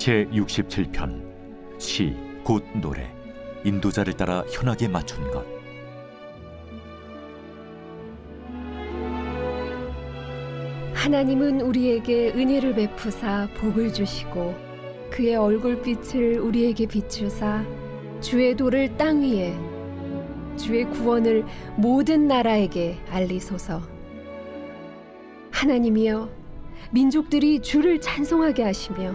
제 67편 시 곧 노래. 인도자를 따라 현악에 맞춘 것. 하나님은 우리에게 은혜를 베푸사 복을 주시고 그의 얼굴빛을 우리에게 비추사 주의 도를 땅 위에 주의 구원을 모든 나라에게 알리소서. 하나님이여 민족들이 주를 찬송하게 하시며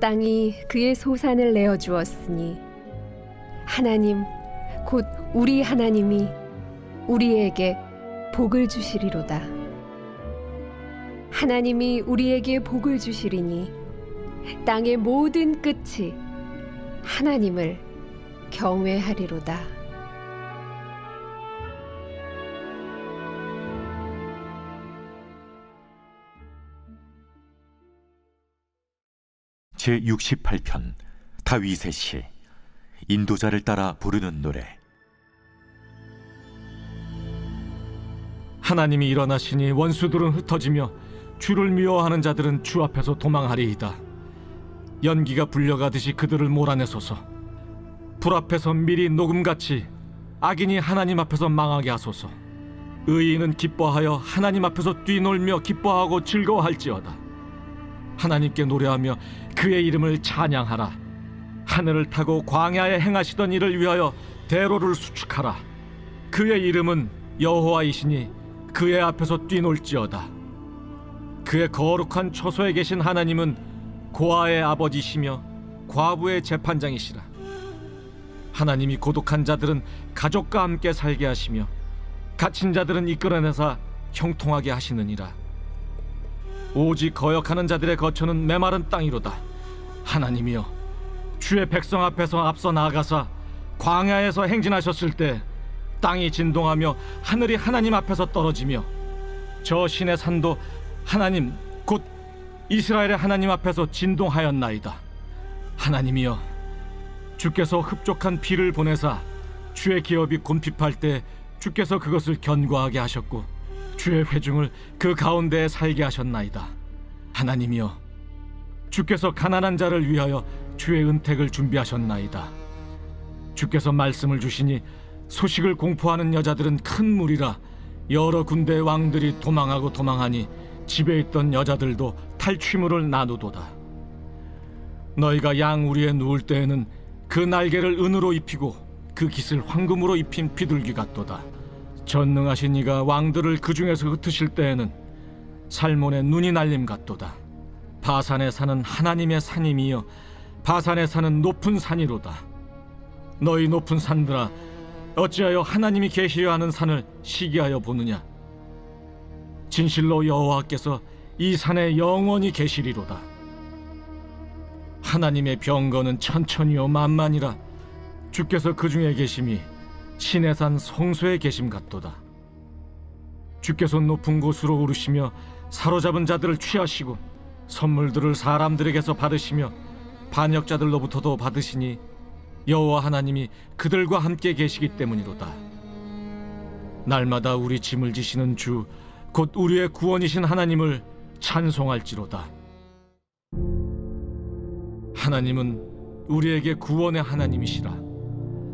땅이 그의 소산을 내어 주었으니 하나님 곧 우리 하나님이 우리에게 복을 주시리로다. 하나님이 우리에게 복을 주시리니 땅의 모든 끝이 하나님을 경외하리로다. 제 68편 다윗의 시 인도자를 따라 부르는 노래 하나님이 일어나시니 원수들은 흩어지며 주를 미워하는 자들은 주 앞에서 도망하리이다. 연기가 불려가듯이 그들을 몰아내소서. 불 앞에서 미리 녹음같이 악인이 하나님 앞에서 망하게 하소서. 의인은 기뻐하여 하나님 앞에서 뛰놀며 기뻐하고 즐거워할지어다. 하나님께 노래하며 그의 이름을 찬양하라. 하늘을 타고 광야에 행하시던 일을 위하여 대로를 수축하라. 그의 이름은 여호와이시니 그의 앞에서 뛰놀지어다. 그의 거룩한 처소에 계신 하나님은 고아의 아버지시며 과부의 재판장이시라. 하나님이 고독한 자들은 가족과 함께 살게 하시며 갇힌 자들은 이끌어내사 형통하게 하시느니라. 오직 거역하는 자들의 거처는 메마른 땅이로다. 하나님이여, 주의 백성 앞에서 앞서 나아가사 광야에서 행진하셨을 때 땅이 진동하며 하늘이 하나님 앞에서 떨어지며 저 신의 산도 하나님 곧 이스라엘의 하나님 앞에서 진동하였나이다. 하나님이여 주께서 흡족한 비를 보내사 주의 기업이 곤핍할 때 주께서 그것을 견고하게 하셨고 주의 회중을 그 가운데에 살게 하셨나이다. 하나님이여 주께서 가난한 자를 위하여 주의 은택을 준비하셨나이다. 주께서 말씀을 주시니 소식을 공포하는 여자들은 큰 무리라 여러 군대의 왕들이 도망하고 도망하니 집에 있던 여자들도 탈취물을 나누도다 너희가 양 우리에 누울 때에는 그 날개를 은으로 입히고 그 깃을 황금으로 입힌 비둘기 같도다 전능하신 이가 왕들을 그 중에서 흩으실 때에는 살몬의 눈이 날림 같도다. 바산에 사는 하나님의 산임이여 바산에 사는 높은 산이로다. 너희 높은 산들아 어찌하여 하나님이 계시려 하는 산을 시기하여 보느냐? 진실로 여호와께서 이 산에 영원히 계시리로다. 하나님의 병거는 천천히요 만만이라. 주께서 그 중에 계심이 신의 산 성소에 계심 같도다 주께서 높은 곳으로 오르시며 사로잡은 자들을 취하시고 선물들을 사람들에게서 받으시며 반역자들로부터도 받으시니 여호와 하나님이 그들과 함께 계시기 때문이로다. 날마다 우리 짐을 지시는 주, 곧 우리의 구원이신 하나님을 찬송할지로다. 하나님은 우리에게 구원의 하나님이시라.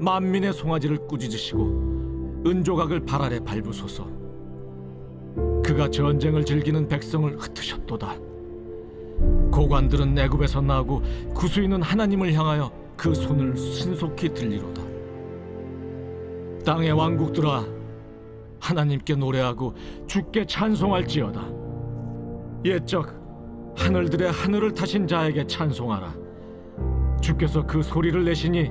만민의 송아지를 꾸짖으시고 은조각을 발 아래 밟으소서. 그가 전쟁을 즐기는 백성을 흩으셨도다. 고관들은 애굽에서 나고 구수인은 하나님을 향하여 그 손을 신속히 들리로다. 땅의 왕국들아 하나님께 노래하고 주께 찬송할지어다. 옛적 하늘들의 하늘을 타신 자에게 찬송하라. 주께서 그 소리를 내시니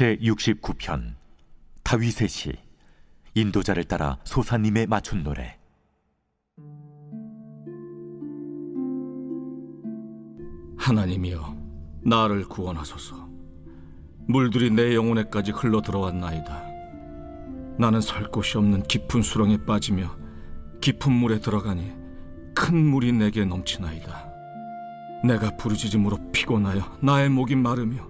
제 69편 다윗의 시 인도자를 따라 소사님의 맞춘 노래. 하나님이여 나를 구원하소서. 물들이 내 영혼에까지 흘러 들어왔나이다. 나는 설 곳이 없는 깊은 수렁에 빠지며 깊은 물에 들어가니 큰 물이 내게 넘치나이다. 내가 부르짖음으로 피곤하여 나의 목이 마르며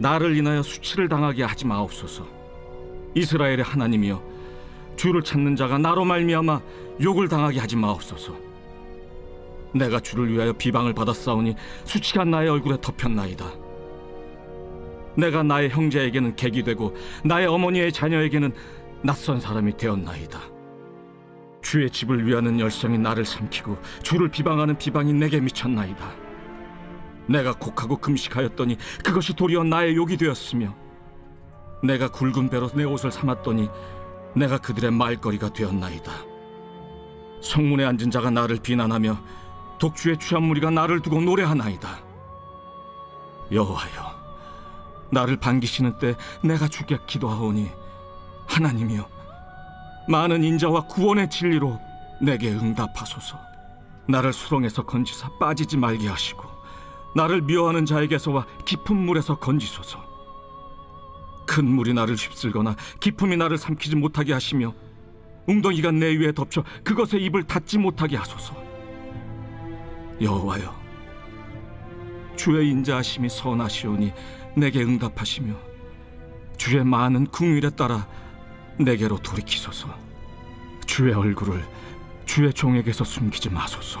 나를 인하여 수치를 당하게 하지 마옵소서. 이스라엘의 하나님이여, 주를 찾는 자가 나로 말미암아 욕을 당하게 하지 마옵소서. 내가 주를 위하여 비방을 받았사오니 수치가 나의 얼굴에 덮였나이다. 내가 나의 형제에게는 객이 되고 나의 어머니의 자녀에게는 낯선 사람이 되었나이다. 주의 집을 위하는 열성이 나를 삼키고 주를 비방하는 비방이 내게 미쳤나이다. 내가 곡하고 금식하였더니 그것이 도리어 나의 욕이 되었으며 내가 굵은 배로 내 옷을 삼았더니 내가 그들의 말거리가 되었나이다. 성문에 앉은 자가 나를 비난하며 독주의 취한 무리가 나를 두고 노래하나이다. 여호와여, 나를 반기시는 때 내가 주께 기도하오니 하나님이여, 많은 인자와 구원의 진리로 내게 응답하소서. 나를 수렁에서 건지사 빠지지 말게 하시고 나를 미워하는 자에게서와 깊은 물에서 건지소서. 큰 물이 나를 휩쓸거나 깊음이 나를 삼키지 못하게 하시며 웅덩이가 내 위에 덮쳐 그것에 입을 닫지 못하게 하소서. 여호와여, 주의 인자하심이 선하시오니 내게 응답하시며 주의 많은 궁율에 따라 내게로 돌이키소서. 주의 얼굴을 주의 종에게서 숨기지 마소서.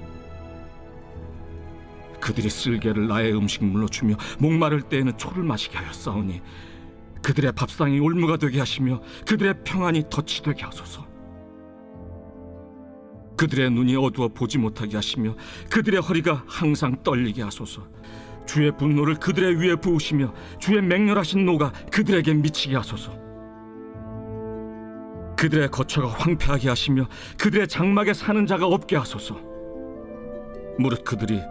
그들이 쓸개를 나의 음식물로 주며 목마를 때에는 초를 마시게 하였사오니 그들의 밥상이 올무가 되게 하시며 그들의 평안이 덫이 되게 하소서. 그들의 눈이 어두워 보지 못하게 하시며 그들의 허리가 항상 떨리게 하소서. 주의 분노를 그들의 위에 부으시며 주의 맹렬하신 노가 그들에게 미치게 하소서. 그들의 거처가 황폐하게 하시며 그들의 장막에 사는 자가 없게 하소서. 무릇 그들이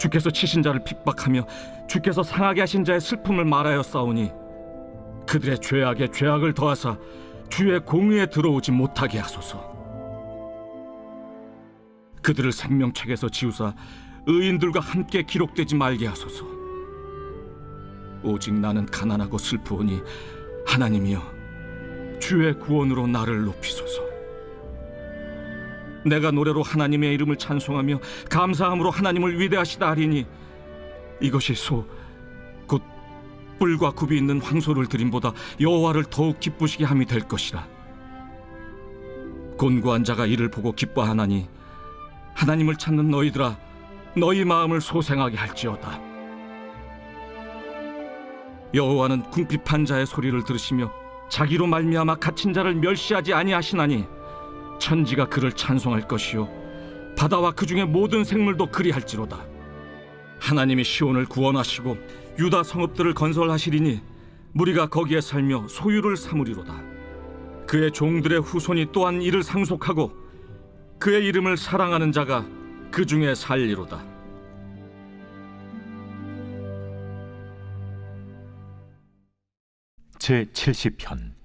주께서 치신 자를 핍박하며 주께서 상하게 하신 자의 슬픔을 말하여 싸우니 그들의 죄악에 죄악을 더하사 주의 공의에 들어오지 못하게 하소서. 그들을 생명책에서 지우사 의인들과 함께 기록되지 말게 하소서. 오직 나는 가난하고 슬프오니 하나님이여 주의 구원으로 나를 높이소서. 내가 노래로 하나님의 이름을 찬송하며 감사함으로 하나님을 위대하시다 하리니 이것이 소 곧 뿔과 굽이 있는 황소를 드림보다 여호와를 더욱 기쁘시게 함이 될 것이라. 곤고한 자가 이를 보고 기뻐하나니 하나님을 찾는 너희들아 너희 마음을 소생하게 할지어다. 여호와는 궁핍한 자의 소리를 들으시며 자기로 말미암아 갇힌 자를 멸시하지 아니하시나니 천지가 그를 찬송할 것이요 바다와 그 중에 모든 생물도 그리할지로다. 하나님이 시온을 구원하시고 유다 성읍들을 건설하시리니 무리가 거기에 살며 소유를 삼으리로다. 그의 종들의 후손이 또한 이를 상속하고 그의 이름을 사랑하는 자가 그 중에 살리로다. 제 70편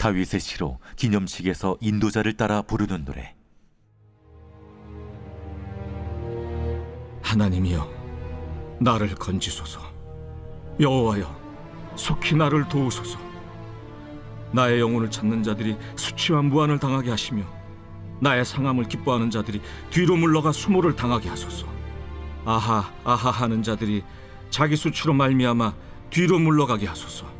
다윗의 시로 기념식에서 인도자를 따라 부르는 노래. 하나님이여 나를 건지소서. 여호와여 속히 나를 도우소서. 나의 영혼을 찾는 자들이 수치와 무한을 당하게 하시며 나의 상함을 기뻐하는 자들이 뒤로 물러가 수모를 당하게 하소서. 아하 아하 하는 자들이 자기 수치로 말미암아 뒤로 물러가게 하소서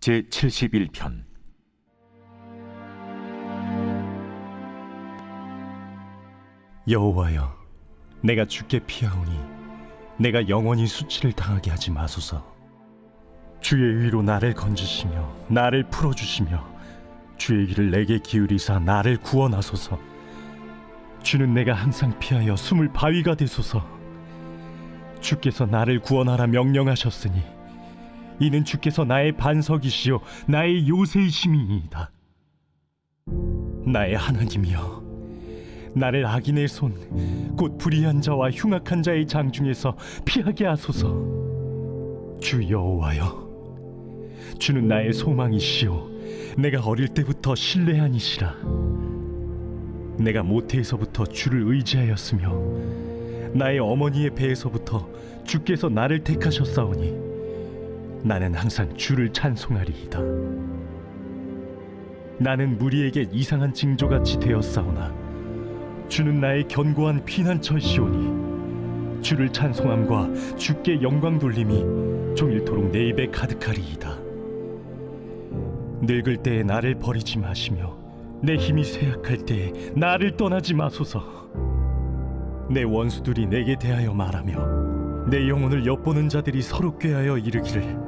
제 71편 여호와여, 내가 주께 피하오니 내가 영원히 수치를 당하게 하지 마소서. 주의 위로 나를 건지시며 나를 풀어주시며 주의 길을 내게 기울이사 나를 구원하소서. 주는 내가 항상 피하여 숨을 바위가 되소서. 주께서 나를 구원하라 명령하셨으니 이는 주께서 나의 반석이시요 나의 요새이심이니이다. 나의 하나님이여. 나를 악인의 손, 곧 불의한 자와 흉악한 자의 장 중에서 피하게 하소서. 주 여호와여, 주는 나의 소망이시오. 내가 어릴 때부터 신뢰하니시라. 내가 모태에서부터 주를 의지하였으며 나의 어머니의 배에서부터 주께서 나를 택하셨사오니 나는 항상 주를 찬송하리이다. 나는 무리에게 이상한 징조같이 되었사오나 주는 나의 견고한 피난처시오니 주를 찬송함과 주께 영광 돌림이 종일토록 내 입에 가득하리이다 늙을 때에 나를 버리지 마시며 내 힘이 쇠약할 때에 나를 떠나지 마소서 내 원수들이 내게 대하여 말하며 내 영혼을 엿보는 자들이 서로 꾀하여 이르기를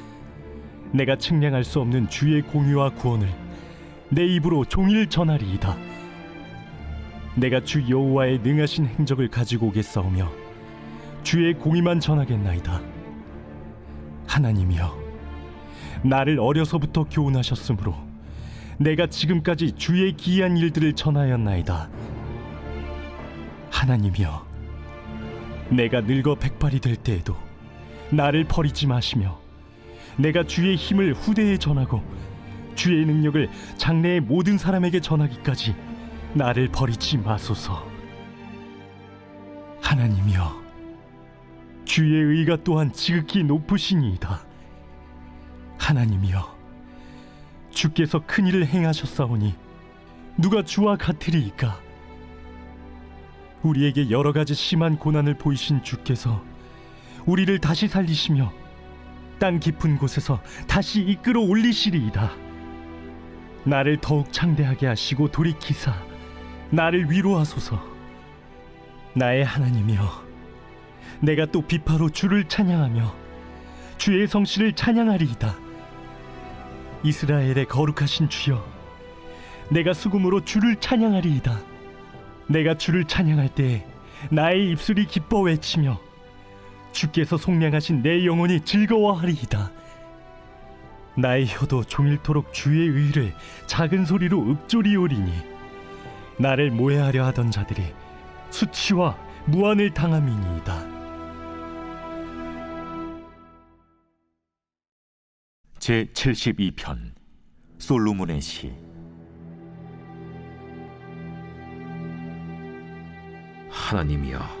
내가 측량할 수 없는 주의 공의와 구원을 내 입으로 종일 전하리이다. 내가 주 여호와의 능하신 행적을 가지고 오겠사오며 주의 공의만 전하겠나이다. 하나님이여, 나를 어려서부터 교훈하셨으므로 내가 지금까지 주의 기이한 일들을 전하였나이다. 하나님이여, 내가 늙어 백발이 될 때에도 나를 버리지 마시며 내가 주의 힘을 후대에 전하고 주의 능력을 장래의 모든 사람에게 전하기까지 나를 버리지 마소서. 하나님이여, 주의 의가 또한 지극히 높으시니이다. 하나님이여, 주께서 큰 일을 행하셨사오니 누가 주와 같으리이까? 우리에게 여러 가지 심한 고난을 보이신 주께서 우리를 다시 살리시며 땅 깊은 곳에서 다시 이끌어 올리시리이다. 나를 더욱 창대하게 하시고 돌이키사 나를 위로하소서. 나의 하나님이여, 내가 또 비파로 주를 찬양하며 주의 성실을 찬양하리이다. 이스라엘의 거룩하신 주여, 내가 수금으로 주를 찬양하리이다. 내가 주를 찬양할 때 나의 입술이 기뻐 외치며 주께서 속량하신 내 영혼이 즐거워하리이다. 나의 혀도 종일토록 주의 의를 작은 소리로 읊조리오리니 나를 모해하려 하던 자들이 수치와 무한을 당함이니이다. 제 72편 솔로몬의 시 하나님이여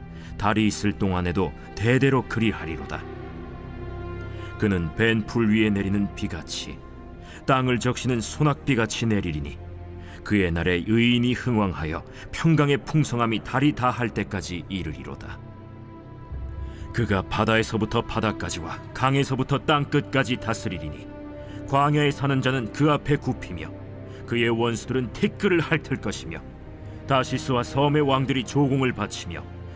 달이 있을 동안에도 대대로 그리하리로다. 그는 벤풀 위에 내리는 비같이 땅을 적시는 소낙비같이 내리리니 그의 날에 의인이 흥왕하여 평강의 풍성함이 달이 다 할 때까지 이르리로다. 그가 바다에서부터 바다까지와 강에서부터 땅 끝까지 다스리리니 광야에 사는 자는 그 앞에 굽히며 그의 원수들은 티끌을 핥을 것이며 다시스와 섬의 왕들이 조공을 바치며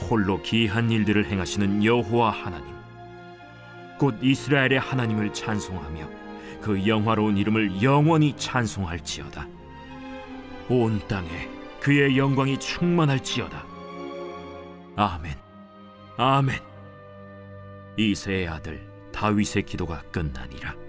홀로 기이한 일들을 행하시는 여호와 하나님, 곧 이스라엘의 하나님을 찬송하며 그 영화로운 이름을 영원히 찬송할지어다. 온 땅에 그의 영광이 충만할지어다. 아멘. 아멘. 이세의 아들 다윗의 기도가 끝나니라.